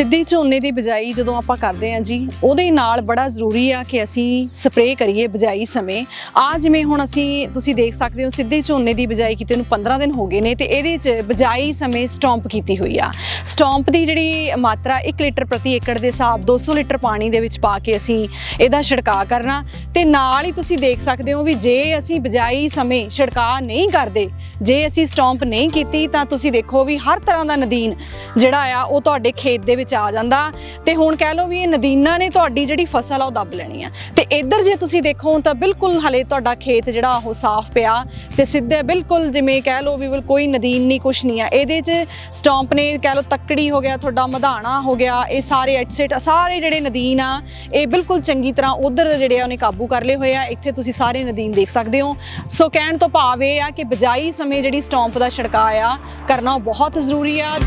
ਸਿੱਧੀ ਝੋਨੇ ਦੀ ਬਿਜਾਈ ਜਦੋਂ ਆਪਾਂ ਕਰਦੇ ਹਾਂ ਜੀ, ਉਹਦੇ ਨਾਲ ਬੜਾ ਜ਼ਰੂਰੀ ਆ ਕਿ ਅਸੀਂ ਸਪਰੇਅ ਕਰੀਏ ਬਿਜਾਈ ਸਮੇਂ। ਆ ਜਿਵੇਂ ਹੁਣ ਅਸੀਂ, ਤੁਸੀਂ ਦੇਖ ਸਕਦੇ ਹੋ ਸਿੱਧੇ ਝੋਨੇ ਦੀ ਬਿਜਾਈ ਕੀਤੇ ਨੂੰ 15 ਦਿਨ ਹੋ ਗਏ ਨੇ ਤੇ ਇਹਦੇ 'ਚ ਬਿਜਾਈ ਸਮੇਂ ਸਟੰਪ ਕੀਤੀ ਹੋਈ ਆ। ਸਟੌਂਪ ਦੀ ਜਿਹੜੀ ਮਾਤਰਾ 1 ਲੀਟਰ ਪ੍ਰਤੀ ਏਕੜ ਦੇ ਹਿਸਾਬ 200 ਲੀਟਰ ਪਾਣੀ ਦੇ ਵਿੱਚ ਪਾ ਕੇ ਅਸੀਂ ਇਹਦਾ ਛਿੜਕਾਅ ਕਰਨਾ। ਤੇ ਨਾਲ ਹੀ ਤੁਸੀਂ ਦੇਖ ਸਕਦੇ ਹੋ ਵੀ ਜੇ ਅਸੀਂ ਬਿਜਾਈ ਸਮੇਂ ਛਿੜਕਾਅ ਨਹੀਂ ਕਰਦੇ, ਜੇ ਅਸੀਂ ਸਟੌਂਪ ਨਹੀਂ ਕੀਤੀ ਤਾਂ ਤੁਸੀਂ ਦੇਖੋ ਵੀ ਹਰ ਤਰ੍ਹਾਂ ਦਾ ਨਦੀਨ ਜਿਹੜਾ ਆ, ਉਹ ਤੁਹਾਡੇ ਖੇਤ ਦੇ ਵਿੱਚ ਆ ਜਾਂਦਾ ਤੇ ਹੁਣ ਕਹਿ ਲਓ ਵੀ ਇਹ ਨਦੀਨਾਂ ਨੇ ਤੁਹਾਡੀ ਜਿਹੜੀ ਫਸਲ ਆ ਉਹ ਦੱਬ ਲੈਣੀ ਆ। ਤੇ ਇੱਧਰ ਜੇ ਤੁਸੀਂ ਦੇਖੋ ਤਾਂ ਬਿਲਕੁਲ ਹਲੇ ਤੁਹਾਡਾ ਖੇਤ ਜਿਹੜਾ ਉਹ ਸਾਫ਼ ਪਿਆ ਤੇ ਸਿੱਧੇ ਬਿਲਕੁਲ ਜਿਵੇਂ ਕਹਿ ਲਓ ਵੀ ਕੋਈ ਨਦੀਨ ਨਹੀਂ ਕੁਛ ਨਹੀਂ ਆ। ਇਹਦੇ 'ਚ ਸਟੰਪ ਨੇ ਕਹਿ ਲਓ ਤੱਕੜੀ ਹੋ ਗਿਆ, ਤੁਹਾਡਾ ਮਧਾਣਾ ਹੋ ਗਿਆ, ਇਹ ਸਾਰੇ ਐਟਸੈਟ ਸਾਰੇ ਜਿਹੜੇ ਨਦੀਨ ਆ, ਇਹ ਬਿਲਕੁਲ ਚੰਗੀ ਤਰ੍ਹਾਂ ਉਧਰ ਜਿਹੜੇ ਆ ਉਹਨੇ ਕਾਬੂ ਕਰ ਲਏ ਹੋਏ ਆ। ਇੱਥੇ ਤੁਸੀਂ ਸਾਰੇ ਨਦੀਨ ਦੇਖ ਸਕਦੇ ਹੋ। ਸੋ ਕਹਿਣ ਤੋਂ ਭਾਵ ਇਹ ਆ ਕਿ ਬਜਾਈ ਸਮੇਂ ਜਿਹੜੀ ਸਟੰਪ ਦਾ ਛਿੜਕਾਅ ਆ, ਕਰਨਾ ਬਹੁਤ ਜ਼ਰੂਰੀ ਆ।